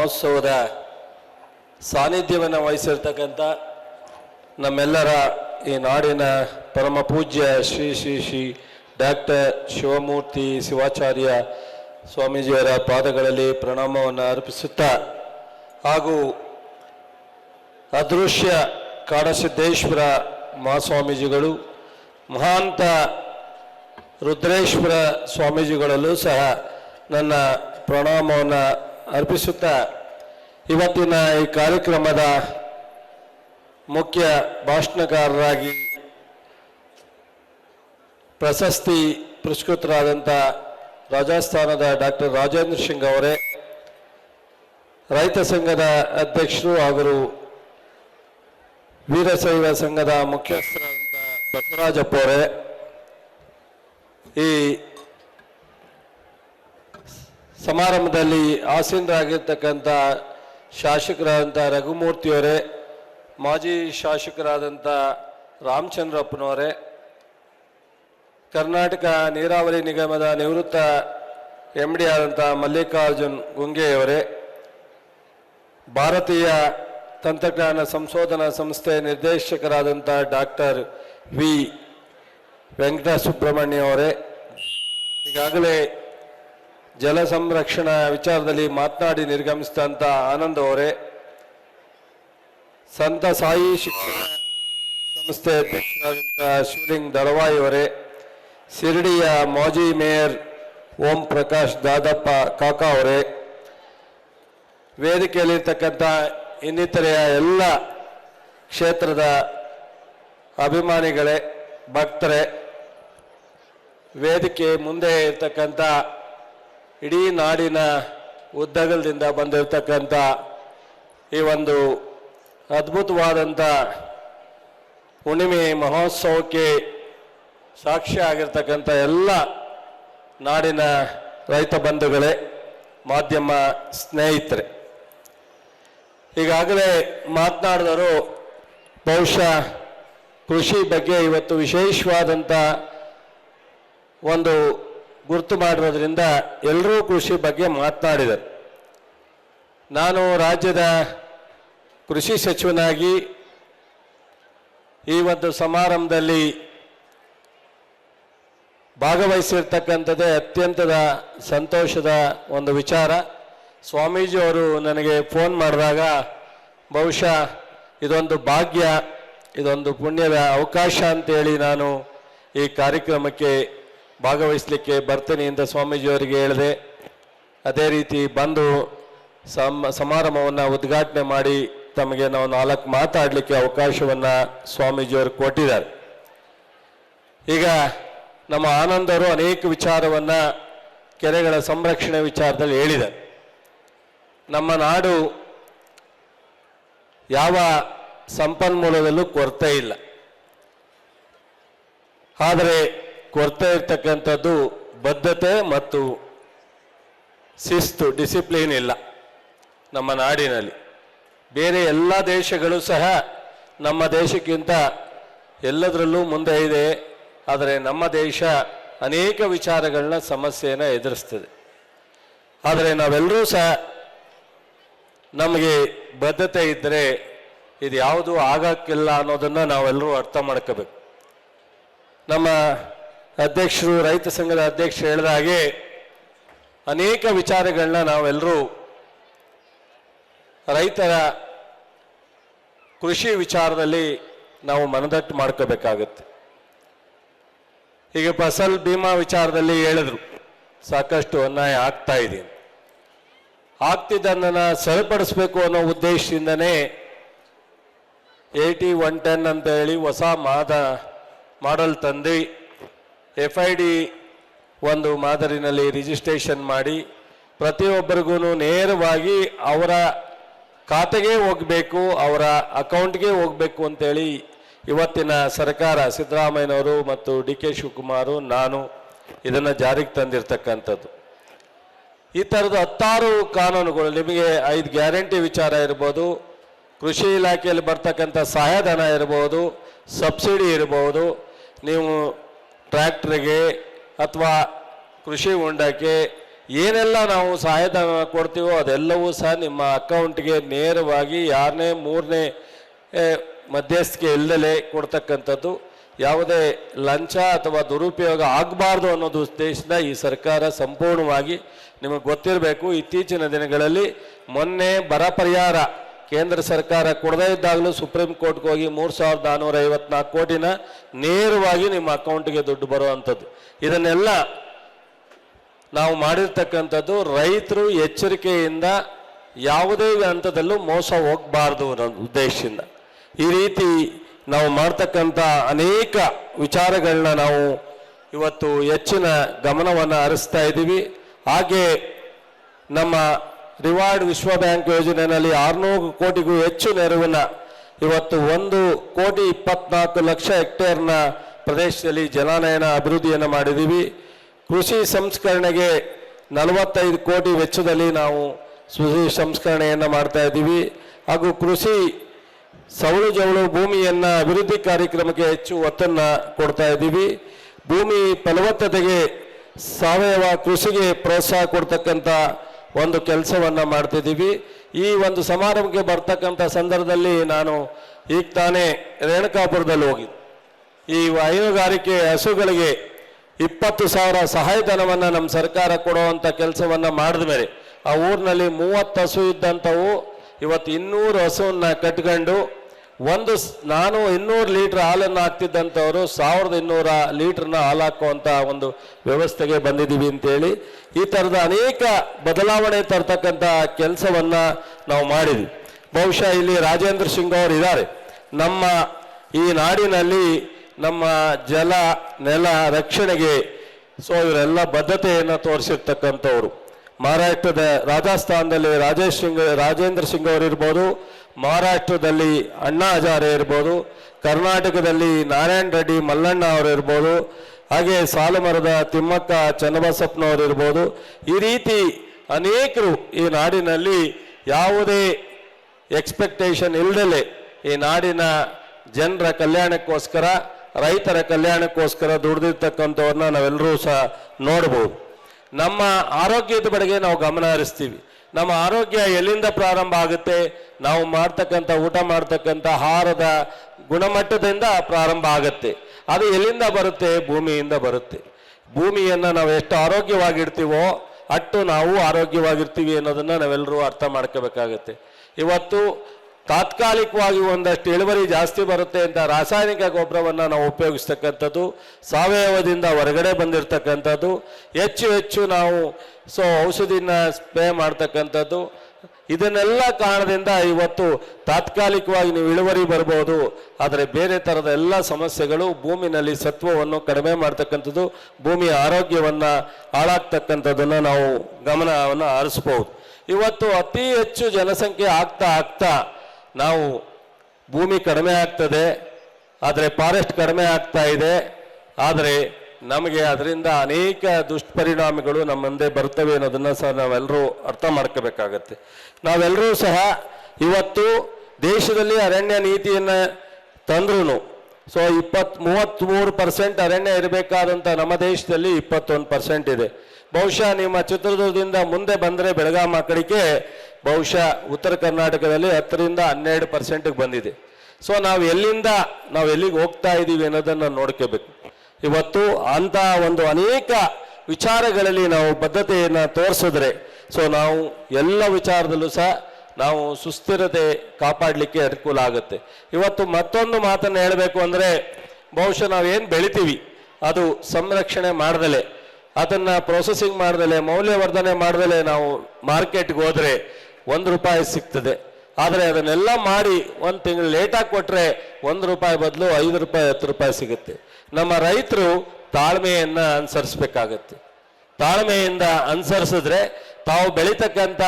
ಮಹೋತ್ಸವದ ಸಾನ್ನಿಧ್ಯವನ್ನು ವಹಿಸಿರ್ತಕ್ಕಂಥ ನಮ್ಮೆಲ್ಲರ ಈ ನಾಡಿನ ಪರಮ ಪೂಜ್ಯ ಶ್ರೀ ಶ್ರೀ ಶ್ರೀ ಡಾಕ್ಟರ್ ಶಿವಮೂರ್ತಿ ಶಿವಾಚಾರ್ಯ ಸ್ವಾಮೀಜಿಯವರ ಪಾದಗಳಲ್ಲಿ ಪ್ರಣಾಮವನ್ನು ಅರ್ಪಿಸುತ್ತಾ ಹಾಗೂ ಅದೃಶ್ಯ ಕಾಡಸಿದ್ದೇಶ್ವರ ಮಹಾಸ್ವಾಮೀಜಿಗಳು ಮಹಾಂತ ರುದ್ರೇಶ್ವರ ಸ್ವಾಮೀಜಿಗಳಲ್ಲೂ ಸಹ ನನ್ನ ಪ್ರಣಾಮವನ್ನು ಅರ್ಪಿಸುತ್ತಾ ಇವತ್ತಿನ ಈ ಕಾರ್ಯಕ್ರಮದ ಮುಖ್ಯ ಭಾಷಣಕಾರರಾಗಿ ಪ್ರಶಸ್ತಿ ಪುರಸ್ಕೃತರಾದಂಥ ರಾಜಸ್ಥಾನದ ಡಾಕ್ಟರ್ ರಾಜೇಂದ್ರ ಸಿಂಗ್ ಅವರೇ, ರೈತ ಸಂಘದ ಅಧ್ಯಕ್ಷರು ಹಾಗೂ ವೀರಶೈವ ಸಂಘದ ಮುಖ್ಯಸ್ಥರಾದಂಥ ಬಸವರಾಜಪ್ಪ ಅವರೇ, ಈ ಸಮಾರಂಭದಲ್ಲಿ ಆಸೀನರಾಗಿರ್ತಕ್ಕಂಥ ಶಾಸಕರಾದಂಥ ರಘುಮೂರ್ತಿಯವರೇ, ಮಾಜಿ ಶಾಸಕರಾದಂಥ ರಾಮಚಂದ್ರಪ್ಪನವರೇ, ಕರ್ನಾಟಕ ನೀರಾವರಿ ನಿಗಮದ ನಿವೃತ್ತ ಎಂ ಡಿ ಆದಂಥ ಮಲ್ಲಿಕಾರ್ಜುನ್ ಗುಂಗೆಯವರೇ, ಭಾರತೀಯ ತಂತ್ರಜ್ಞಾನ ಸಂಶೋಧನಾ ಸಂಸ್ಥೆ ನಿರ್ದೇಶಕರಾದಂಥ ಡಾಕ್ಟರ್ ವಿ. ವೆಂಕಟ ಸುಬ್ರಹ್ಮಣ್ಯ ಅವರೇ ಈಗಾಗಲೇ ಜಲ ಸಂರಕ್ಷಣಾ ವಿಚಾರದಲ್ಲಿ ಮಾತನಾಡಿ ನಿರ್ಗಮಿಸಿದಂಥ ಆನಂದ್ ಅವರೇ, ಸಂತ ಸಾಯಿ ಶಿಕ್ಷಣ ಸಂಸ್ಥೆ ಅಧ್ಯಕ್ಷರಾದಂಥ ಶಿವಲಿಂಗ್ ದಳವಾಯಿ ಅವರೇ, ಶಿರಡಿಯ ಮಾಜಿ ಮೇಯರ್ ಓಂ ಪ್ರಕಾಶ್ ದಾದಪ್ಪ ಕಾಕಾ ಅವರೇ, ವೇದಿಕೆಯಲ್ಲಿರ್ತಕ್ಕಂಥ ಇನ್ನಿತರೆಯ ಎಲ್ಲ ಕ್ಷೇತ್ರದ ಅಭಿಮಾನಿಗಳೇ, ಭಕ್ತರೇ, ವೇದಿಕೆ ಮುಂದೆ ಇರ್ತಕ್ಕಂಥ ಇಡೀ ನಾಡಿನ ಉದ್ದಗಲದಿಂದ ಬಂದಿರತಕ್ಕಂಥ ಈ ಒಂದು ಅದ್ಭುತವಾದಂಥ ಹುಣ್ಣಿಮೆ ಮಹೋತ್ಸವಕ್ಕೆ ಸಾಕ್ಷಿ ಆಗಿರ್ತಕ್ಕಂಥ ಎಲ್ಲ ನಾಡಿನ ರೈತ ಬಂಧುಗಳೇ, ಮಾಧ್ಯಮ ಸ್ನೇಹಿತರೆ. ಈಗಾಗಲೇ ಮಾತನಾಡಿದರು ಬಹುಶಃ ಕೃಷಿ ಬಗ್ಗೆ ಇವತ್ತು ವಿಶೇಷವಾದಂಥ ಒಂದು ಗುರುತು ಮಾಡಿರೋದ್ರಿಂದ ಎಲ್ಲರೂ ಕೃಷಿ ಬಗ್ಗೆ ಮಾತನಾಡಿದರು. ನಾನು ರಾಜ್ಯದ ಕೃಷಿ ಸಚಿವನಾಗಿ ಈ ಒಂದು ಸಮಾರಂಭದಲ್ಲಿ ಭಾಗವಹಿಸಿರ್ತಕ್ಕಂಥದ್ದೇ ಅತ್ಯಂತದ ಸಂತೋಷದ ಒಂದು ವಿಚಾರ. ಸ್ವಾಮೀಜಿ ಅವರು ನನಗೆ ಫೋನ್ ಮಾಡಿದಾಗ ಬಹುಶಃ ಇದೊಂದು ಭಾಗ್ಯ, ಇದೊಂದು ಪುಣ್ಯದ ಅವಕಾಶ ಅಂತೇಳಿ ನಾನು ಈ ಕಾರ್ಯಕ್ರಮಕ್ಕೆ ಭಾಗವಹಿಸಲಿಕ್ಕೆ ಬರ್ತೇನೆ ಅಂತ ಸ್ವಾಮೀಜಿಯವರಿಗೆ ಹೇಳಿದೆ, ಅದೇ ರೀತಿ ಬಂದು ಸಮ, ಸಮಾರಂಭವನ್ನು ಉದ್ಘಾಟನೆ ಮಾಡಿ ತಮಗೆ ನಾವು ನಾಲ್ಕು ಮಾತಾಡಲಿಕ್ಕೆ ಅವಕಾಶವನ್ನು ಸ್ವಾಮೀಜಿಯವರು ಕೊಟ್ಟಿದ್ದಾರೆ. ಈಗ ನಮ್ಮ ಆನಂದರು ಅನೇಕ ವಿಚಾರವನ್ನು ಕೆರೆಗಳ ಸಂರಕ್ಷಣೆ ವಿಚಾರದಲ್ಲಿ ಹೇಳಿದ್ದಾರೆ. ನಮ್ಮ ನಾಡು ಯಾವ ಸಂಪನ್ಮೂಲದಲ್ಲೂ ಕೊರತೆ ಇಲ್ಲ. ಆದರೆ ಕೊರತೆ ಇರ್ತಕ್ಕಂಥದ್ದು ಬದ್ಧತೆ ಮತ್ತು ಶಿಸ್ತು, ಡಿಸಿಪ್ಲಿನ್ ಇಲ್ಲ ನಮ್ಮ ನಾಡಿನಲ್ಲಿ. ಬೇರೆ ಎಲ್ಲ ದೇಶಗಳು ಸಹ ನಮ್ಮ ದೇಶಕ್ಕಿಂತ ಎಲ್ಲದರಲ್ಲೂ ಮುಂದೆ ಇದೆ. ಆದರೆ ನಮ್ಮ ದೇಶ ಅನೇಕ ವಿಚಾರಗಳನ್ನ ಸಮಸ್ಯೆಯನ್ನು ಎದುರಿಸ್ತದೆ. ಆದರೆ ನಾವೆಲ್ಲರೂ ಸಹ ನಮಗೆ ಬದ್ಧತೆ ಇದ್ದರೆ ಇದು ಯಾವುದು ಆಗಕ್ಕಿಲ್ಲ ಅನ್ನೋದನ್ನು ನಾವೆಲ್ಲರೂ ಅರ್ಥ ಮಾಡ್ಕೋಬೇಕು. ನಮ್ಮ ಅಧ್ಯಕ್ಷರು, ರೈತ ಸಂಘದ ಅಧ್ಯಕ್ಷರು ಹೇಳಿದ ಹಾಗೆ ಅನೇಕ ವಿಚಾರಗಳನ್ನ ನಾವೆಲ್ಲರೂ ರೈತರ ಕೃಷಿ ವಿಚಾರದಲ್ಲಿ ನಾವು ಮನದಟ್ಟು ಮಾಡ್ಕೋಬೇಕಾಗತ್ತೆ ಈಗ ಫಸಲ್ ಭೀಮಾ ವಿಚಾರದಲ್ಲಿ ಹೇಳಿದ್ರು, ಸಾಕಷ್ಟು ಅನ್ಯಾಯ ಆಗ್ತಾ ಇದೆ. ಆಗ್ತಿದ್ದನ್ನ ಸರಿಪಡಿಸ್ಬೇಕು ಅನ್ನೋ ಉದ್ದೇಶದಿಂದನೇ ಏಯ್ಟಿ ಒನ್ ಟೆನ್ ಅಂತ ಹೇಳಿ ಹೊಸ ಮಾದ, ಮಾಡಲ್ ತಂದು ಎಫ್ ಐ ಡಿ ಒಂದು ಮಾದರಿನಲ್ಲಿ ರಿಜಿಸ್ಟ್ರೇಷನ್ ಮಾಡಿ ಪ್ರತಿಯೊಬ್ಬರಿಗೂ ನೇರವಾಗಿ ಅವರ ಖಾತೆಗೆ ಹೋಗಬೇಕು, ಅವರ ಅಕೌಂಟ್ಗೆ ಹೋಗಬೇಕು ಅಂತೇಳಿ ಇವತ್ತಿನ ಸರ್ಕಾರ ಸಿದ್ದರಾಮಯ್ಯನವರು ಮತ್ತು ಡಿ ಕೆ ಶಿವಕುಮಾರು, ನಾನು ಇದನ್ನು ಜಾರಿಗೆ ತಂದಿರತಕ್ಕಂಥದ್ದು. ಈ ಥರದ ಹತ್ತಾರು ಕಾನೂನುಗಳು, ನಿಮಗೆ ಐದು ಗ್ಯಾರಂಟಿ ವಿಚಾರ ಇರ್ಬೋದು, ಕೃಷಿ ಇಲಾಖೆಯಲ್ಲಿ ಬರ್ತಕ್ಕಂಥ ಸಹಾಯಧನ ಇರ್ಬೋದು, ಸಬ್ಸಿಡಿ ಇರ್ಬೋದು, ನೀವು ಟ್ರ್ಯಾಕ್ಟ್ರಿಗೆ ಅಥವಾ ಕೃಷಿ ಹೊಂಡಕ್ಕೆ ಏನೆಲ್ಲ ನಾವು ಸಹಾಯಧನ ಕೊಡ್ತೀವೋ ಅದೆಲ್ಲವೂ ಸಹ ನಿಮ್ಮ ಅಕೌಂಟ್ಗೆ ನೇರವಾಗಿ ಯಾರನೇ ಮೂರನೇ ಮಧ್ಯಸ್ಥಿಕೆ ಇಲ್ಲದಲೇ ಕೊಡ್ತಕ್ಕಂಥದ್ದು. ಯಾವುದೇ ಲಂಚ ಅಥವಾ ದುರುಪಯೋಗ ಆಗಬಾರ್ದು ಅನ್ನೋದು ಉದ್ದೇಶದ ಈ ಸರ್ಕಾರ ಸಂಪೂರ್ಣವಾಗಿ ನಿಮಗೆ ಗೊತ್ತಿರಬೇಕು. ಇತ್ತೀಚಿನ ದಿನಗಳಲ್ಲಿ ಮೊನ್ನೆ ಬರ ಪರಿಹಾರ ಕೇಂದ್ರ ಸರ್ಕಾರ ಕೊಡದೇ ಇದ್ದಾಗಲೂ ಸುಪ್ರೀಂ ಕೋರ್ಟ್ಗೆ ಹೋಗಿ ಮೂರು ಸಾವಿರದ ನಾನ್ನೂರ ಐವತ್ನಾಲ್ಕು ಕೋಟಿನ ನೇರವಾಗಿ ನಿಮ್ಮ ಅಕೌಂಟ್ಗೆ ದುಡ್ಡು ಬರುವಂಥದ್ದು. ಇದನ್ನೆಲ್ಲ ನಾವು ಮಾಡಿರ್ತಕ್ಕಂಥದ್ದು ರೈತರು ಎಚ್ಚರಿಕೆಯಿಂದ ಯಾವುದೇ ಹಂತದಲ್ಲೂ ಮೋಸ ಹೋಗಬಾರ್ದು ಅನ್ನೋ ಉದ್ದೇಶದಿಂದ. ಈ ರೀತಿ ನಾವು ಮಾಡ್ತಕ್ಕಂಥ ಅನೇಕ ವಿಚಾರಗಳನ್ನ ನಾವು ಇವತ್ತು ಹೆಚ್ಚಿನ ಗಮನವನ್ನು ಹರಿಸ್ತಾ ಇದ್ದೀವಿ. ಹಾಗೆ ನಮ್ಮ ರಿವಾರ್ಡ್ ವಿಶ್ವ ಬ್ಯಾಂಕ್ ಯೋಜನೆಯಲ್ಲಿ ಆರುನೂರು ಕೋಟಿಗೂ ಹೆಚ್ಚು ನೆರವಿನ ಇವತ್ತು ಒಂದು ಕೋಟಿ ಇಪ್ಪತ್ನಾಲ್ಕು ಲಕ್ಷ ಹೆಕ್ಟೇರ್ನ ಪ್ರದೇಶದಲ್ಲಿ ಜಲಾನಯನ ಅಭಿವೃದ್ಧಿಯನ್ನು ಮಾಡಿದ್ದೀವಿ. ಕೃಷಿ ಸಂಸ್ಕರಣೆಗೆ ನಲವತ್ತೈದು ಕೋಟಿ ವೆಚ್ಚದಲ್ಲಿ ನಾವು ಕೃಷಿ ಸಂಸ್ಕರಣೆಯನ್ನು ಮಾಡ್ತಾ ಇದ್ದೀವಿ. ಹಾಗೂ ಕೃಷಿ ಸವಳು ಜವಳು ಭೂಮಿಯನ್ನ ಅಭಿವೃದ್ಧಿ ಕಾರ್ಯಕ್ರಮಕ್ಕೆ ಹೆಚ್ಚು ಒತ್ತನ್ನು ಕೊಡ್ತಾ ಇದ್ದೀವಿ. ಭೂಮಿ ಫಲವತ್ತತೆಗೆ ಸಾವಯವ ಕೃಷಿಗೆ ಪ್ರೋತ್ಸಾಹ ಕೊಡ್ತಕ್ಕಂಥ ಒಂದು ಕೆಲಸವನ್ನು ಮಾಡ್ತಿದ್ದೀವಿ. ಈ ಒಂದು ಸಮಾರಂಭಕ್ಕೆ ಬರ್ತಕ್ಕಂಥ ಸಂದರ್ಭದಲ್ಲಿ ನಾನು ಈಗ ತಾನೇ ರೇಣುಕಾಪುರದಲ್ಲಿ ಹೋಗಿ ಈ ಹೈನುಗಾರಿಕೆ ಹಸುಗಳಿಗೆ ಇಪ್ಪತ್ತು ಸಾವಿರ ಸಹಾಯಧನವನ್ನು ನಮ್ಮ ಸರ್ಕಾರ ಕೊಡುವಂಥ ಕೆಲಸವನ್ನು ಮಾಡಿದ ಮೇಲೆ ಆ ಊರಿನಲ್ಲಿ ಮೂವತ್ತು ಹಸು ಇದ್ದಂಥವು ಇವತ್ತು ಇನ್ನೂರು ಹಸುವನ್ನು ಕಟ್ಕೊಂಡು ಒಂದು ನಾನು ಇನ್ನೂರು ಲೀಟ್ರ್ ಹಾಲನ್ನು ಹಾಕ್ತಿದ್ದಂಥವರು ಸಾವಿರದ ಇನ್ನೂರ ಲೀಟ್ರನ್ನ ಹಾಲು ಹಾಕುವಂಥ ಒಂದು ವ್ಯವಸ್ಥೆಗೆ ಬಂದಿದ್ದೀವಿ ಅಂತೇಳಿ ಈ ಥರದ ಅನೇಕ ಬದಲಾವಣೆ ತರ್ತಕ್ಕಂಥ ಕೆಲಸವನ್ನು ನಾವು ಮಾಡಿದ್ವಿ. ಬಹುಶಃ ಇಲ್ಲಿ ರಾಜೇಂದ್ರ ಸಿಂಗ್ ಅವರು ಇದ್ದಾರೆ. ನಮ್ಮ ಈ ನಾಡಿನಲ್ಲಿ ನಮ್ಮ ಜಲ, ನೆಲ ರಕ್ಷಣೆಗೆ ಸೊ ಇವರೆಲ್ಲ ಬದ್ಧತೆಯನ್ನು ತೋರಿಸಿರ್ತಕ್ಕಂಥವ್ರು. ಮಹಾರಾಷ್ಟ್ರದ ರಾಜಸ್ಥಾನದಲ್ಲಿ ರಾಜೇಶ್ ಸಿಂಗ್, ರಾಜೇಂದ್ರ ಸಿಂಗ್ ಅವರು ಇರ್ಬೋದು ಮಹಾರಾಷ್ಟ್ರದಲ್ಲಿ ಅಣ್ಣಾ ಹಜಾರೆ ಇರ್ಬೋದು, ಕರ್ನಾಟಕದಲ್ಲಿ ನಾರಾಯಣ ರೆಡ್ಡಿ, ಮಲ್ಲಣ್ಣ ಅವರು ಇರ್ಬೋದು ಹಾಗೆ ಸಾಲುಮರದ ತಿಮ್ಮಕ್ಕ ಚನ್ನಬಸಪ್ಪನವರು ಇರ್ಬೋದು ಈ ರೀತಿ ಅನೇಕರು ಈ ನಾಡಿನಲ್ಲಿ ಯಾವುದೇ ಎಕ್ಸ್ಪೆಕ್ಟೇಷನ್ ಇಲ್ಲದಲೆ ಈ ನಾಡಿನ ಜನರ ಕಲ್ಯಾಣಕ್ಕೋಸ್ಕರ, ರೈತರ ಕಲ್ಯಾಣಕ್ಕೋಸ್ಕರ ದುಡಿದಿರ್ತಕ್ಕಂಥವ್ರನ್ನ ನಾವೆಲ್ಲರೂ ಸಹ ನೋಡ್ಬೋದು. ನಮ್ಮ ಆರೋಗ್ಯದ ಬಡೆಗೆ ನಾವು ಗಮನ ಹರಿಸ್ತೀವಿ. ನಮ್ಮ ಆರೋಗ್ಯ ಎಲ್ಲಿಂದ ಪ್ರಾರಂಭ ಆಗುತ್ತೆ? ನಾವು ಮಾಡ್ತಕ್ಕಂಥ ಊಟ ಮಾಡ್ತಕ್ಕಂಥ ಆಹಾರದ ಗುಣಮಟ್ಟದಿಂದ ಪ್ರಾರಂಭ ಆಗುತ್ತೆ. ಅದು ಎಲ್ಲಿಂದ ಬರುತ್ತೆ? ಭೂಮಿಯಿಂದ ಬರುತ್ತೆ. ಭೂಮಿಯನ್ನು ನಾವು ಎಷ್ಟು ಆರೋಗ್ಯವಾಗಿರ್ತೀವೋ ಅಟ್ಟು ನಾವು ಆರೋಗ್ಯವಾಗಿರ್ತೀವಿ ಅನ್ನೋದನ್ನು ನಾವೆಲ್ಲರೂ ಅರ್ಥ ಮಾಡ್ಕೋಬೇಕಾಗತ್ತೆ. ಇವತ್ತು ತಾತ್ಕಾಲಿಕವಾಗಿ ಒಂದಷ್ಟು ಇಳುವರಿ ಜಾಸ್ತಿ ಬರುತ್ತೆ ಅಂತ ರಾಸಾಯನಿಕ ಗೊಬ್ಬರವನ್ನು ನಾವು ಉಪಯೋಗಿಸ್ತಕ್ಕಂಥದ್ದು, ಸಾವಯವದಿಂದ ಹೊರಗಡೆ ಬಂದಿರತಕ್ಕಂಥದ್ದು, ಹೆಚ್ಚು ಹೆಚ್ಚು ನಾವು ಸೊ ಔಷಧಿನ ಸ್ಪ್ರೇ ಮಾಡ್ತಕ್ಕಂಥದ್ದು, ಇದನ್ನೆಲ್ಲ ಕಾರಣದಿಂದ ಇವತ್ತು ತಾತ್ಕಾಲಿಕವಾಗಿ ನೀವು ಇಳುವರಿ ಬರ್ಬೋದು. ಆದರೆ ಬೇರೆ ಥರದ ಎಲ್ಲ ಸಮಸ್ಯೆಗಳು ಭೂಮಿನಲ್ಲಿ ಸತ್ವವನ್ನು ಕಡಿಮೆ ಮಾಡ್ತಕ್ಕಂಥದ್ದು, ಭೂಮಿಯ ಆರೋಗ್ಯವನ್ನು ಹಾಳಾಗ್ತಕ್ಕಂಥದ್ದನ್ನು ನಾವು ಗಮನವನ್ನು ಆರಿಸ್ಬೋದು ಇವತ್ತು ಅತಿ ಹೆಚ್ಚು ಜನಸಂಖ್ಯೆ ಆಗ್ತಾ ಆಗ್ತಾ ನಾವು ಭೂಮಿ ಕಡಿಮೆ ಆಗ್ತದೆ, ಆದರೆ ಫಾರೆಸ್ಟ್ ಕಡಿಮೆ ಆಗ್ತಾ ಇದೆ, ಆದರೆ ನಮಗೆ ಅದರಿಂದ ಅನೇಕ ದುಷ್ಪರಿಣಾಮಗಳು ನಮ್ಮ ಮುಂದೆ ಬರ್ತವೆ ಅನ್ನೋದನ್ನು ಸಹ ನಾವೆಲ್ಲರೂ ಅರ್ಥ ಮಾಡ್ಕೋಬೇಕಾಗತ್ತೆ. ನಾವೆಲ್ಲರೂ ಸಹ ಇವತ್ತು ದೇಶದಲ್ಲಿ ಅರಣ್ಯ ನೀತಿಯನ್ನು ತಂದ್ರೂ ಸೊ ಇಪ್ಪತ್ತ್ ಮೂವತ್ತ್ಮೂರು ಪರ್ಸೆಂಟ್ ಅರಣ್ಯ ಇರಬೇಕಾದಂಥ ನಮ್ಮ ದೇಶದಲ್ಲಿ ಇಪ್ಪತ್ತೊಂದು ಪರ್ಸೆಂಟ್ ಇದೆ. ಬಹುಶಃ ನಿಮ್ಮ ಚಿತ್ರದುರ್ಗದಿಂದ ಮುಂದೆ ಬಂದರೆ ಬೆಳಗಾಂ ಆ ಕಡೆಗೆ ಬಹುಶಃ ಉತ್ತರ ಕರ್ನಾಟಕದಲ್ಲಿ ಹತ್ತರಿಂದ ಹನ್ನೆರಡು ಪರ್ಸೆಂಟ್ಗೆ ಬಂದಿದೆ. ಸೊ ನಾವು ಎಲ್ಲಿಂದ, ನಾವು ಎಲ್ಲಿಗೆ ಹೋಗ್ತಾ ಇದ್ದೀವಿ ಅನ್ನೋದನ್ನು ನೋಡ್ಕೋಬೇಕು. ಇವತ್ತು ಅಂಥ ಒಂದು ಅನೇಕ ವಿಚಾರಗಳಲ್ಲಿ ನಾವು ಬದ್ಧತೆಯನ್ನು ತೋರಿಸಿದ್ರೆ ಸೊ ನಾವು ಎಲ್ಲ ವಿಚಾರದಲ್ಲೂ ಸಹ ನಾವು ಸುಸ್ಥಿರತೆ ಕಾಪಾಡಲಿಕ್ಕೆ ಅನುಕೂಲ ಆಗುತ್ತೆ. ಇವತ್ತು ಮತ್ತೊಂದು ಮಾತನ್ನು ಹೇಳಬೇಕು ಅಂದರೆ, ಬಹುಶಃ ನಾವೇನು ಬೆಳಿತೀವಿ, ಅದು ಸಂರಕ್ಷಣೆ ಮಾಡ್ದಲೆ. ಅದನ್ನ ಪ್ರೊಸೆಸಿಂಗ್ ಮಾಡ್ದಲೆ, ಮೌಲ್ಯವರ್ಧನೆ ಮಾಡ್ದಲೆ ನಾವು ಮಾರ್ಕೆಟ್ಗೆ ಹೋದ್ರೆ ಒಂದು ರೂಪಾಯಿ ಸಿಗ್ತದೆ. ಆದರೆ ಅದನ್ನೆಲ್ಲ ಮಾಡಿ ಒಂದು ತಿಂಗಳು ಲೇಟಾಗಿ ಕೊಟ್ರೆ ಒಂದು ರೂಪಾಯಿ ಬದಲು ಐದು ರೂಪಾಯಿ, ಹತ್ತು ರೂಪಾಯಿ ಸಿಗುತ್ತೆ. ನಮ್ಮ ರೈತರು ತಾಳ್ಮೆಯನ್ನ ಅನುಸರಿಸ್ಬೇಕಾಗತ್ತೆ. ತಾಳ್ಮೆಯಿಂದ ಅನುಸರಿಸಿದ್ರೆ ತಾವು ಬೆಳೀತಕ್ಕಂಥ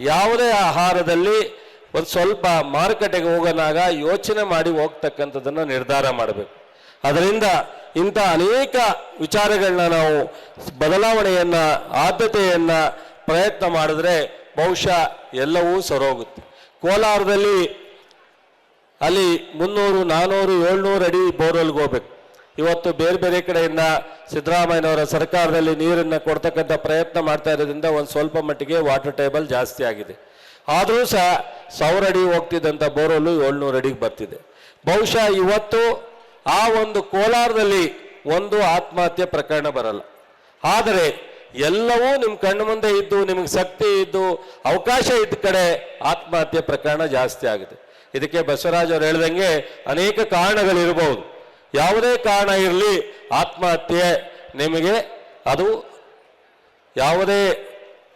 ಯಾವುದೇ ಆಹಾರದಲ್ಲಿ ಒಂದು ಸ್ವಲ್ಪ ಮಾರುಕಟ್ಟೆಗೆ ಹೋಗೋನಾಗ ಯೋಚನೆ ಮಾಡಿ ಹೋಗ್ತಕ್ಕಂಥದ್ದನ್ನು ನಿರ್ಧಾರ ಮಾಡಬೇಕು. ಅದರಿಂದ ಇಂಥ ಅನೇಕ ವಿಚಾರಗಳನ್ನ ನಾವು ಬದಲಾವಣೆಯನ್ನ, ಆದ್ಯತೆಯನ್ನು ಪ್ರಯತ್ನ ಮಾಡಿದ್ರೆ ಬಹುಶಃ ಎಲ್ಲವೂ ಸರೋಗುತ್ತೆ. ಕೋಲಾರದಲ್ಲಿ ಅಲ್ಲಿ ಮುನ್ನೂರು, ನಾನೂರು, ಏಳ್ನೂರು ಅಡಿ ಬೋರ್ವೆಲ್ಗೆ ಹೋಗ್ಬೇಕು. ಇವತ್ತು ಬೇರೆ ಬೇರೆ ಕಡೆಯಿಂದ ಸಿದ್ದರಾಮಯ್ಯನವರ ಸರ್ಕಾರದಲ್ಲಿ ನೀರನ್ನು ಕೊಡ್ತಕ್ಕಂಥ ಪ್ರಯತ್ನ ಮಾಡ್ತಾ ಇರೋದ್ರಿಂದ ಒಂದು ಸ್ವಲ್ಪ ಮಟ್ಟಿಗೆ ವಾಟರ್ ಟೇಬಲ್ ಜಾಸ್ತಿ ಆಗಿದೆ. ಆದರೂ ಸಹ ಸಾವಿರ ಅಡಿ ಹೋಗ್ತಿದ್ದಂಥ ಬೋರ್ವೆಲ್ಲು ಏಳ್ನೂರು ಅಡಿಗೆ ಬರ್ತಿದೆ. ಬಹುಶಃ ಇವತ್ತು ಆ ಒಂದು ಕೋಲಾರದಲ್ಲಿ ಒಂದು ಆತ್ಮಹತ್ಯೆ ಪ್ರಕರಣ ಬರಲ್ಲ. ಆದರೆ ಎಲ್ಲವೂ ನಿಮ್ಮ ಕಣ್ಣು ಮುಂದೆ ಇದ್ದು, ನಿಮಗೆ ಶಕ್ತಿ ಇದ್ದು, ಅವಕಾಶ ಇದ್ದ ಕಡೆ ಆತ್ಮಹತ್ಯೆ ಪ್ರಕರಣ ಜಾಸ್ತಿ ಆಗುತ್ತೆ. ಇದಕ್ಕೆ ಬಸವರಾಜ್ ಅವರು ಹೇಳ್ದಂಗೆ ಅನೇಕ ಕಾರಣಗಳಿರಬಹುದು ಯಾವುದೇ ಕಾರಣ ಇರಲಿ ಆತ್ಮಹತ್ಯೆ ನಿಮಗೆ ಅದು ಯಾವುದೇ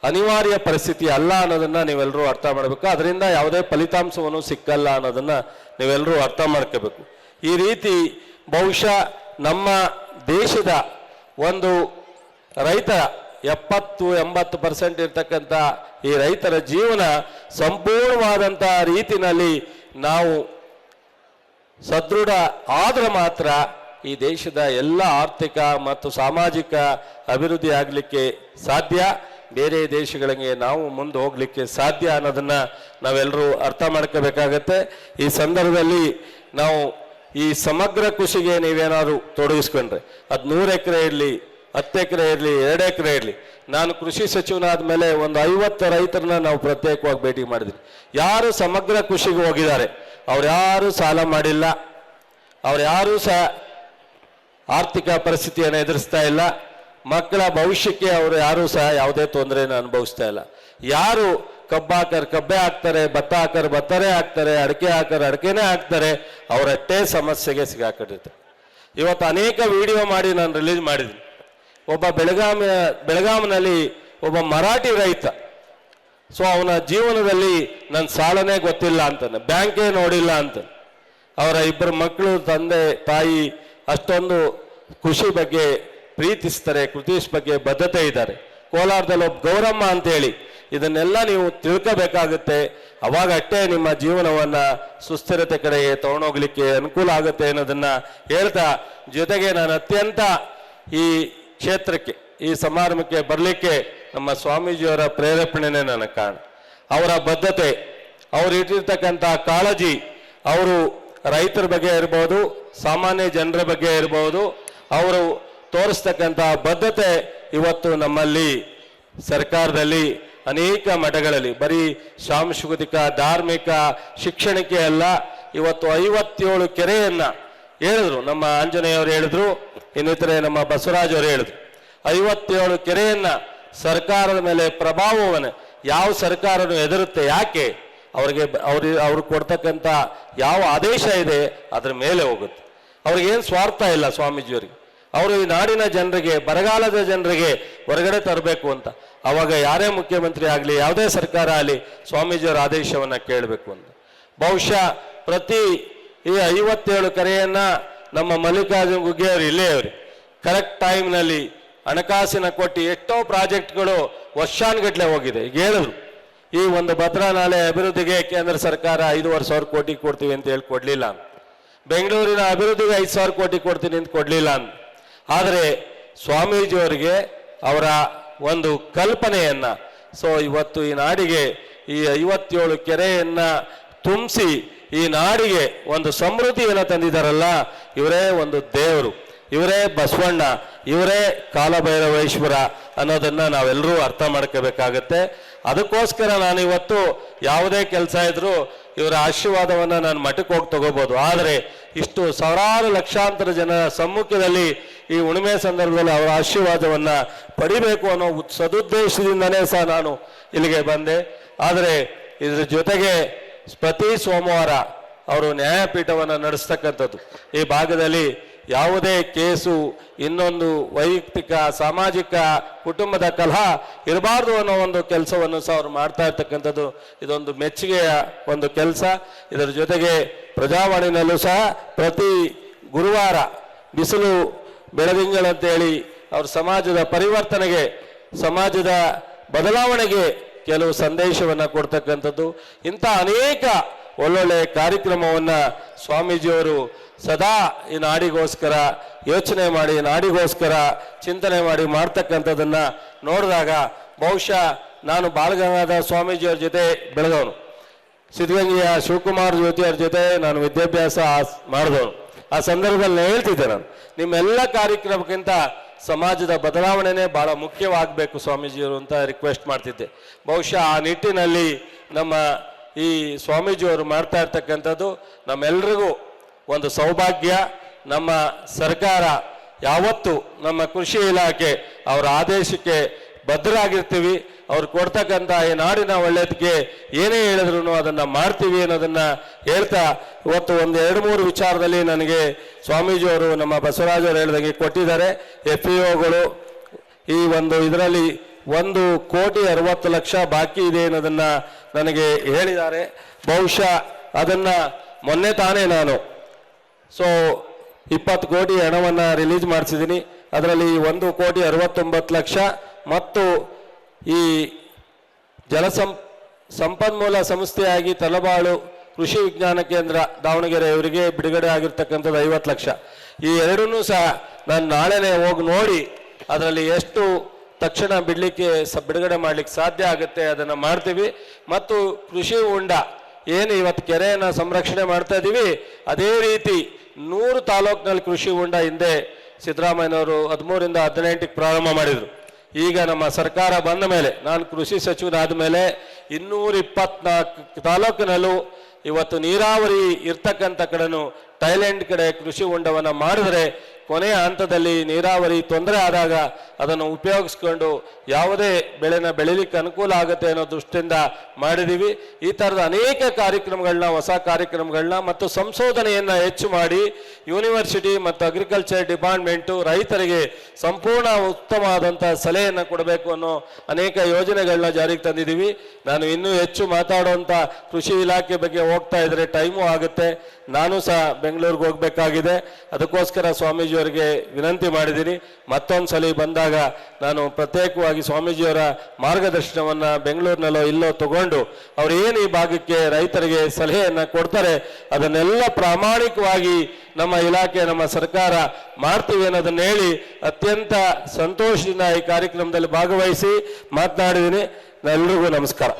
ಅನಿವಾರ್ಯ ಪರಿಸ್ಥಿತಿ ಅಲ್ಲ ಅನ್ನೋದನ್ನ ನೀವೆಲ್ಲರೂ ಅರ್ಥ ಮಾಡಬೇಕು. ಅದರಿಂದ ಯಾವುದೇ ಫಲಿತಾಂಶವನ್ನು ಸಿಕ್ಕಲ್ಲ ಅನ್ನೋದನ್ನ ನೀವೆಲ್ಲರೂ ಅರ್ಥ ಮಾಡ್ಕೋಬೇಕು. ಈ ರೀತಿ ಬಹುಶಃ ನಮ್ಮ ದೇಶದ ಒಂದು ರೈತ ಎಪ್ಪತ್ತು, ಎಂಬತ್ತು ಪರ್ಸೆಂಟ್ ಇರ್ತಕ್ಕಂಥ ಈ ರೈತರ ಜೀವನ ಸಂಪೂರ್ಣವಾದಂಥ ರೀತಿನಲ್ಲಿ ನಾವು ಸದೃಢ ಆದರೆ ಮಾತ್ರ ಈ ದೇಶದ ಎಲ್ಲ ಆರ್ಥಿಕ ಮತ್ತು ಸಾಮಾಜಿಕ ಅಭಿವೃದ್ಧಿ ಆಗಲಿಕ್ಕೆ ಸಾಧ್ಯ. ಬೇರೆ ದೇಶಗಳಿಗೆ ನಾವು ಮುಂದೆ ಹೋಗಲಿಕ್ಕೆ ಸಾಧ್ಯ ಅನ್ನೋದನ್ನು ನಾವೆಲ್ಲರೂ ಅರ್ಥ ಮಾಡ್ಕೋಬೇಕಾಗತ್ತೆ. ಈ ಸಂದರ್ಭದಲ್ಲಿ ನಾವು ಈ ಸಮಗ್ರ ಕೃಷಿಗೆ ನೀವೇನಾದ್ರು ತೊಡಗಿಸ್ಕೊಂಡ್ರೆ, ಅದು ನೂರು ಎಕರೆ ಇರಲಿ, ಹತ್ತು ಎಕರೆ ಇರಲಿ, ಎರಡು ಎಕರೆ ಇರಲಿ, ನಾನು ಕೃಷಿ ಸಚಿವನಾದ ಮೇಲೆ ಒಂದು ಐವತ್ತು ರೈತರನ್ನ ನಾವು ಪ್ರತ್ಯೇಕವಾಗಿ ಭೇಟಿ ಮಾಡಿದ್ವಿ. ಯಾರು ಸಮಗ್ರ ಕೃಷಿಗೆ ಹೋಗಿದ್ದಾರೆ, ಅವ್ರು ಯಾರು ಸಾಲ ಮಾಡಿಲ್ಲ, ಅವ್ರು ಯಾರು ಸಹ ಆರ್ಥಿಕ ಪರಿಸ್ಥಿತಿಯನ್ನು ಎದುರಿಸ್ತಾ ಇಲ್ಲ, ಮಕ್ಕಳ ಭವಿಷ್ಯಕ್ಕೆ ಅವರು ಯಾರೂ ಸಹ ಯಾವುದೇ ತೊಂದರೆಯನ್ನು ಅನುಭವಿಸ್ತಾ ಇಲ್ಲ. ಯಾರು ಕಬ್ಬು ಹಾಕರ್ ಕಬ್ಬೆ ಹಾಕ್ತಾರೆ ಭತ್ತ ಹಾಕರ್ ಭತ್ತನೇ ಹಾಕ್ತಾರೆ, ಅಡಿಕೆ ಹಾಕರ್ ಅಡಿಕೆನೇ ಹಾಕ್ತಾರೆ ಅವರಷ್ಟೇ ಸಮಸ್ಯೆಗೆ ಸಿಗಾಕೊಂಡಿರ್ತಾರೆ ಇವತ್ತು ಅನೇಕ ವಿಡಿಯೋ ಮಾಡಿ ನಾನು ರಿಲೀಸ್ ಮಾಡಿದ್ದೀನಿ. ಒಬ್ಬ ಬೆಳಗಾಮ ಬೆಳಗಾವಿನಲ್ಲಿ ಒಬ್ಬ ಮರಾಠಿ ರೈತ. ಸೊ ಅವನ ಜೀವನದಲ್ಲಿ ನನ್ನ ಸಾಲನೇ ಗೊತ್ತಿಲ್ಲ ಅಂತಾನೆ, ಬ್ಯಾಂಕೇ ನೋಡಿಲ್ಲ ಅಂತ ಅವರ ಇಬ್ಬರು ಮಕ್ಕಳು, ತಂದೆ, ತಾಯಿ ಅಷ್ಟೊಂದು ಖುಷಿ ಬಗ್ಗೆ, ಪ್ರೀತಿಸ್ತಾರೆ ಕೃತೀಶ್ ಬಗ್ಗೆ ಬದ್ಧತೆ ಇದ್ದಾರೆ. ಕೋಲಾರದಲ್ಲಿ ಒಬ್ಬ ಗೌರಮ್ಮ ಅಂತೇಳಿ ಇದನ್ನೆಲ್ಲ ನೀವು ತಿಳ್ಕೋಬೇಕಾಗುತ್ತೆ. ಅವಾಗ ಅಷ್ಟೇ ನಿಮ್ಮ ಜೀವನವನ್ನ ಸುಸ್ಥಿರತೆ ಕಡೆಗೆ ತಗೊಂಡೋಗ್ಲಿಕ್ಕೆ ಅನುಕೂಲ ಆಗುತ್ತೆ ಅನ್ನೋದನ್ನ ಹೇಳ್ತಾ, ಜೊತೆಗೆ ನಾನು ಅತ್ಯಂತ ಈ ಕ್ಷೇತ್ರಕ್ಕೆ, ಈ ಸಮಾರಂಭಕ್ಕೆ ಬರಲಿಕ್ಕೆ ನಮ್ಮ ಸ್ವಾಮೀಜಿಯವರ ಪ್ರೇರೇಪಣೆನೇ ನನಗೆ ಕಾರಣ. ಅವರ ಬದ್ಧತೆ, ಅವರು ಇಟ್ಟಿರ್ತಕ್ಕಂಥ ಕಾಳಜಿ, ಅವರು ರೈತರ ಬಗ್ಗೆ ಇರ್ಬೋದು, ಸಾಮಾನ್ಯ ಜನರ ಬಗ್ಗೆ ಇರ್ಬೋದು, ಅವರು ತೋರಿಸ್ತಕ್ಕಂಥ ಬದ್ಧತೆ ಇವತ್ತು ನಮ್ಮಲ್ಲಿ ಸರ್ಕಾರದಲ್ಲಿ ಅನೇಕ ಮಠಗಳಲ್ಲಿ, ಬರೀ ಸಾಂಸ್ಕೃತಿಕ, ಧಾರ್ಮಿಕ ಶಿಕ್ಷಣಕ್ಕೆ ಅಲ್ಲ, ಇವತ್ತು ಐವತ್ತೇಳು ಕೆರೆಯನ್ನ ಹೇಳಿದ್ರು. ನಮ್ಮ ಆಂಜನೇಯವರು ಹೇಳಿದ್ರು, ಇನ್ನಿತರೆ ನಮ್ಮ ಬಸವರಾಜ್ ಅವರು ಹೇಳಿದ್ರು. ಐವತ್ತೇಳು ಕೆರೆಯನ್ನ ಸರ್ಕಾರದ ಮೇಲೆ ಪ್ರಭಾವವನ್ನು ಯಾವ ಸರ್ಕಾರನು ಎದುರುತ್ತೆ, ಯಾಕೆ? ಅವ್ರಿಗೆ ಅವ್ರ ಅವ್ರಿಗೆ ಕೊಡ್ತಕ್ಕಂಥ ಯಾವ ಆದೇಶ ಇದೆ, ಅದ್ರ ಮೇಲೆ ಹೋಗುತ್ತೆ. ಅವ್ರಿಗೇನು ಸ್ವಾರ್ಥ ಇಲ್ಲ ಸ್ವಾಮೀಜಿಯವರಿಗೆ. ಅವರು ಈ ನಾಡಿನ ಜನರಿಗೆ, ಬರಗಾಲದ ಜನರಿಗೆ ಹೊರಗಡೆ ತರಬೇಕು ಅಂತ. ಅವಾಗ ಯಾರೇ ಮುಖ್ಯಮಂತ್ರಿ ಆಗಲಿ, ಯಾವುದೇ ಸರ್ಕಾರ ಆಗಲಿ, ಸ್ವಾಮೀಜಿಯವರ ಆದೇಶವನ್ನು ಕೇಳಬೇಕು ಅಂತ. ಬಹುಶಃ ಪ್ರತಿ ಈ ಐವತ್ತೇಳು ಕರೆಯನ್ನು ನಮ್ಮ ಮಲ್ಲಿಕಾರ್ಜುನ ಗುಗ್ಗೆ ಅವರು ಇಲ್ಲೇ ಅವ್ರಿ. ಕರೆಕ್ಟ್ ಟೈಮ್ನಲ್ಲಿ ಹಣಕಾಸಿನ ಕೊಟ್ಟು ಎಷ್ಟೋ ಪ್ರಾಜೆಕ್ಟ್ಗಳು ವರ್ಷಾನುಗಟ್ಲೆ ಹೋಗಿದೆ. ಈಗ ಹೇಳಿದ್ರು, ಈ ಒಂದು ಭದ್ರಾ ನಾಲೆ ಅಭಿವೃದ್ಧಿಗೆ ಕೇಂದ್ರ ಸರ್ಕಾರ ಐದೂವರೆ ಸಾವಿರ ಕೋಟಿ ಕೊಡ್ತೀವಿ ಅಂತ ಹೇಳಿ ಕೊಡಲಿಲ್ಲ ಬೆಂಗಳೂರಿನ ಅಭಿವೃದ್ಧಿಗೆ ಐದು ಸಾವಿರ ಕೋಟಿ ಕೊಡ್ತೀನಿ ಅಂತ ಕೊಡಲಿಲ್ಲ ಅಂತ. ಆದರೆ ಸ್ವಾಮೀಜಿಯವರಿಗೆ ಅವರ ಒಂದು ಕಲ್ಪನೆಯನ್ನ, ಸೊ ಇವತ್ತು ಈ ನಾಡಿಗೆ, ಈ ಐವತ್ತೇಳು ಕೆರೆಯನ್ನ ತುಂಬಿಸಿ ಈ ನಾಡಿಗೆ ಒಂದು ಸಮೃದ್ಧಿಯನ್ನು ತಂದಿದ್ದಾರಲ್ಲ, ಇವರೇ ಒಂದು ದೇವರು, ಇವರೇ ಬಸವಣ್ಣ, ಇವರೇ ಕಾಲಭೈರವೇಶ್ವರ ಅನ್ನೋದನ್ನ ನಾವೆಲ್ಲರೂ ಅರ್ಥ ಮಾಡ್ಕೋಬೇಕಾಗತ್ತೆ. ಅದಕ್ಕೋಸ್ಕರ ನಾನು ಇವತ್ತು ಯಾವುದೇ ಕೆಲಸ ಇದ್ದರೂ ಇವರ ಆಶೀರ್ವಾದವನ್ನ ನಾನು ಮಠಕ್ಕೆ ಹೋಗಿ ತಗೋಬೋದು. ಆದರೆ ಇಷ್ಟು ಸಾವಿರಾರು ಲಕ್ಷಾಂತರ ಜನರ ಸಮ್ಮುಖದಲ್ಲಿ ಈ ಉಣಿಮೆ ಸಂದರ್ಭದಲ್ಲಿ ಅವರ ಆಶೀರ್ವಾದವನ್ನ ಪಡಿಬೇಕು ಅನ್ನೋ ಸದುದ್ದೇಶದಿಂದನೇ ಸಹ ನಾನು ಇಲ್ಲಿಗೆ ಬಂದೆ. ಆದರೆ ಇದ್ರ ಜೊತೆಗೆ ಪ್ರತಿ ಸೋಮವಾರ ಅವರು ನ್ಯಾಯಪೀಠವನ್ನು ನಡೆಸ್ತಕ್ಕಂಥದ್ದು. ಈ ಭಾಗದಲ್ಲಿ ಯಾವುದೇ ಕೇಸು, ಇನ್ನೊಂದು ವೈಯಕ್ತಿಕ, ಸಾಮಾಜಿಕ, ಕುಟುಂಬದ ಕಲಹ ಇರಬಾರ್ದು ಅನ್ನೋ ಒಂದು ಕೆಲಸವನ್ನು ಸಹ ಅವರು ಮಾಡ್ತಾ ಇರ್ತಕ್ಕಂಥದ್ದು. ಇದೊಂದು ಮೆಚ್ಚುಗೆಯ ಒಂದು ಕೆಲಸ. ಇದರ ಜೊತೆಗೆ ಪ್ರಜಾವಾಣಿನಲ್ಲೂ ಸಹ ಪ್ರತಿ ಗುರುವಾರ ಬಿಸಿಲು ಬೆಳದಿಂಗಳಂತೇಳಿ ಅವ್ರ ಸಮಾಜದ ಪರಿವರ್ತನೆಗೆ, ಸಮಾಜದ ಬದಲಾವಣೆಗೆ ಕೆಲವು ಸಂದೇಶವನ್ನ ಕೊಡ್ತಕ್ಕಂಥದ್ದು. ಇಂಥ ಅನೇಕ ಒಳ್ಳೊಳ್ಳೆ ಕಾರ್ಯಕ್ರಮವನ್ನ ಸ್ವಾಮೀಜಿಯವರು ಸದಾ ಈ ನಾಡಿಗೋಸ್ಕರ ಯೋಚನೆ ಮಾಡಿ, ನಾಡಿಗೋಸ್ಕರ ಚಿಂತನೆ ಮಾಡಿ ಮಾಡ್ತಕ್ಕಂಥದ್ದನ್ನು ನೋಡಿದಾಗ ಬಹುಶಃ ನಾನು ಬಾಲಗಂಗಾಧರ ಸ್ವಾಮೀಜಿಯವ್ರ ಜೊತೆ ಬೆಳೆದವನು. ಸಿದ್ಧಗಂಗೆಯ ಶಿವಕುಮಾರ್ ಜ್ಯೋತಿಯವ್ರ ಜೊತೆ ನಾನು ವಿದ್ಯಾಭ್ಯಾಸ ಮಾಡಿದವನು. ಆ ಸಂದರ್ಭದಲ್ಲಿ ಹೇಳ್ತಿದ್ದೆ ನಾನು. ನಿಮ್ಮೆಲ್ಲ ಕಾರ್ಯಕ್ರಮಕ್ಕಿಂತ ಸಮಾಜದ ಬದಲಾವಣೆನೇ ಬಹಳ ಮುಖ್ಯವಾಗಬೇಕು ಸ್ವಾಮೀಜಿಯವರು ಅಂತ ರಿಕ್ವೆಸ್ಟ್ ಮಾಡ್ತಿದ್ದೆ. ಬಹುಶಃ ಆ ನಿಟ್ಟಿನಲ್ಲಿ ನಮ್ಮ ಈ ಸ್ವಾಮೀಜಿಯವರು ಮಾಡ್ತಾ ಇರ್ತಕ್ಕಂಥದ್ದು ನಮ್ಮೆಲ್ರಿಗೂ ಒಂದು ಸೌಭಾಗ್ಯ. ನಮ್ಮ ಸರ್ಕಾರ ಯಾವತ್ತು ನಮ್ಮ ಕೃಷಿ ಇಲಾಖೆ ಅವರ ಆದೇಶಕ್ಕೆ ಬದ್ಧರಾಗಿರ್ತೀವಿ. ಅವ್ರು ಕೊಡ್ತಕ್ಕಂಥ ಈ ನಾಡಿನ ಒಳ್ಳೇದಕ್ಕೆ ಏನೇ ಹೇಳಿದ್ರು ಅದನ್ನ ಮಾಡ್ತೀವಿ ಅನ್ನೋದನ್ನ ಹೇಳ್ತಾ ಇವತ್ತು ಒಂದು ಎರಡು ಮೂರು ವಿಚಾರದಲ್ಲಿ ನನಗೆ ಸ್ವಾಮೀಜಿ ಅವರು ನಮ್ಮ ಬಸವರಾಜ್ ಅವರು ಹೇಳಿದಂಗೆ ಕೊಟ್ಟಿದ್ದಾರೆ. ಎಫ್ ಇ ಒಗಳು ಈ ಒಂದು ಇದರಲ್ಲಿ ಒಂದು ಕೋಟಿ ಅರವತ್ತು ಲಕ್ಷ ಬಾಕಿ ಇದೆ ಅನ್ನೋದನ್ನ ನನಗೆ ಹೇಳಿದ್ದಾರೆ. ಬಹುಶಃ ಅದನ್ನ ಮೊನ್ನೆ ತಾನೇ ನಾನು. ಸೊ ಇಪ್ಪತ್ತು ಕೋಟಿ ಹಣವನ್ನು ರಿಲೀಸ್ ಮಾಡಿಸಿದ್ದೀನಿ. ಅದರಲ್ಲಿ ಒಂದು ಕೋಟಿ ಅರವತ್ತೊಂಬತ್ತು ಲಕ್ಷ ಮತ್ತು ಈ ಜಲಸಂ ಸಂಪನ್ಮೂಲ ಸಂಸ್ಥೆಯಾಗಿ ತಲಬಾಳು ಕೃಷಿ ವಿಜ್ಞಾನ ಕೇಂದ್ರ ದಾವಣಗೆರೆ ಇವರಿಗೆ ಬಿಡುಗಡೆ ಆಗಿರ್ತಕ್ಕಂಥದ್ದು ಐವತ್ತು ಲಕ್ಷ. ಈ ಎರಡನ್ನೂ ಸಹ ನಾನು ನಾಳೆನೇ ಹೋಗಿ ನೋಡಿ ಅದರಲ್ಲಿ ಎಷ್ಟು ತಕ್ಷಣ ಬಿಡಲಿಕ್ಕೆ ಸ, ಬಿಡುಗಡೆ ಮಾಡ್ಲಿಕ್ಕೆ ಸಾಧ್ಯ ಆಗುತ್ತೆ ಅದನ್ನು ಮಾಡ್ತೀವಿ. ಮತ್ತು ಕೃಷಿ ಉಂಡ ಏನು ಇವತ್ತು ಕೆರೆಯನ್ನು ಸಂರಕ್ಷಣೆ ಮಾಡ್ತಾ ಇದ್ದೀವಿ ಅದೇ ರೀತಿ ನೂರು ತಾಲೂಕಿನಲ್ಲಿ ಕೃಷಿ ಉಂಡ ಹಿಂದೆ ಸಿದ್ದರಾಮಯ್ಯನವರು ಹದಿಮೂರಿಂದ ಹದಿನೆಂಟಕ್ಕೆ ಪ್ರಾರಂಭ ಮಾಡಿದರು. ಈಗ ನಮ್ಮ ಸರ್ಕಾರ ಬಂದ ಮೇಲೆ, ನಾನು ಕೃಷಿ ಸಚಿವನಾದ ಮೇಲೆ ಇನ್ನೂರ ಇಪ್ಪತ್ನಾಲ್ಕು ತಾಲೂಕಿನಲ್ಲೂ ಇವತ್ತು ನೀರಾವರಿ ಇರ್ತಕ್ಕಂಥ ಕಡೆನೂ ಥೈಲ್ಯಾಂಡ್ ಕಡೆ ಕೃಷಿ ಹೊಂಡವನ್ನು ಮಾಡಿದರೆ ಕೊನೆಯ ಹಂತದಲ್ಲಿ ನೀರಾವರಿ ತೊಂದರೆ ಆದಾಗ ಅದನ್ನು ಉಪಯೋಗಿಸ್ಕೊಂಡು ಯಾವುದೇ ಬೆಳೆನ ಬೆಳಿಲಿಕ್ಕೆ ಅನುಕೂಲ ಆಗುತ್ತೆ ಅನ್ನೋ ದೃಷ್ಟಿಯಿಂದ ಮಾಡಿದ್ದೀವಿ. ಈ ಥರದ ಅನೇಕ ಕಾರ್ಯಕ್ರಮಗಳನ್ನ, ಹೊಸ ಕಾರ್ಯಕ್ರಮಗಳನ್ನ ಮತ್ತು ಸಂಶೋಧನೆಯನ್ನು ಹೆಚ್ಚು ಮಾಡಿ ಯೂನಿವರ್ಸಿಟಿ ಮತ್ತು ಅಗ್ರಿಕಲ್ಚರ್ ಡಿಪಾರ್ಟ್ಮೆಂಟು ರೈತರಿಗೆ ಸಂಪೂರ್ಣ ಉತ್ತಮವಾದಂಥ ಸಲಹೆಯನ್ನು ಕೊಡಬೇಕು ಅನ್ನೋ ಅನೇಕ ಯೋಜನೆಗಳನ್ನ ಜಾರಿಗೆ ತಂದಿದ್ದೀವಿ. ನಾನು ಇನ್ನೂ ಹೆಚ್ಚು ಮಾತಾಡುವಂಥ ಕೃಷಿ ಇಲಾಖೆ ಬಗ್ಗೆ ಹೋಗ್ತಾ ಇದ್ರೆ ಟೈಮು ಆಗುತ್ತೆ. ನಾನು ಸಹ ಬೆಂಗಳೂರಿಗೆ ಹೋಗಬೇಕಾಗಿದೆ. ಅದಕ್ಕೋಸ್ಕರ ಸ್ವಾಮೀಜಿಯವರಿಗೆ ವಿನಂತಿ ಮಾಡಿದ್ದೀನಿ. ಮತ್ತೊಂದು ಸಲ ಬಂದಾಗ ನಾನು ಪ್ರತ್ಯೇಕವಾಗಿ ಸ್ವಾಮೀಜಿಯವರ ಮಾರ್ಗದರ್ಶನವನ್ನು ಬೆಂಗಳೂರಿನಲ್ಲೋ ಇಲ್ಲೋ ತಗೊಂಡು ಅವರು ಏನು ಈ ಭಾಗಕ್ಕೆ ರೈತರಿಗೆ ಸಲಹೆಯನ್ನು ಕೊಡ್ತಾರೆ ಅದನ್ನೆಲ್ಲ ಪ್ರಾಮಾಣಿಕವಾಗಿ ನಮ್ಮ ಇಲಾಖೆ, ನಮ್ಮ ಸರ್ಕಾರ ಮಾಡ್ತೀವಿ ಅನ್ನೋದನ್ನ ಹೇಳಿ ಅತ್ಯಂತ ಸಂತೋಷದಿಂದ ಈ ಕಾರ್ಯಕ್ರಮದಲ್ಲಿ ಭಾಗವಹಿಸಿ ಮಾತನಾಡಿದ್ದೀನಿ. ಎಲ್ರಿಗೂ ನಮಸ್ಕಾರ.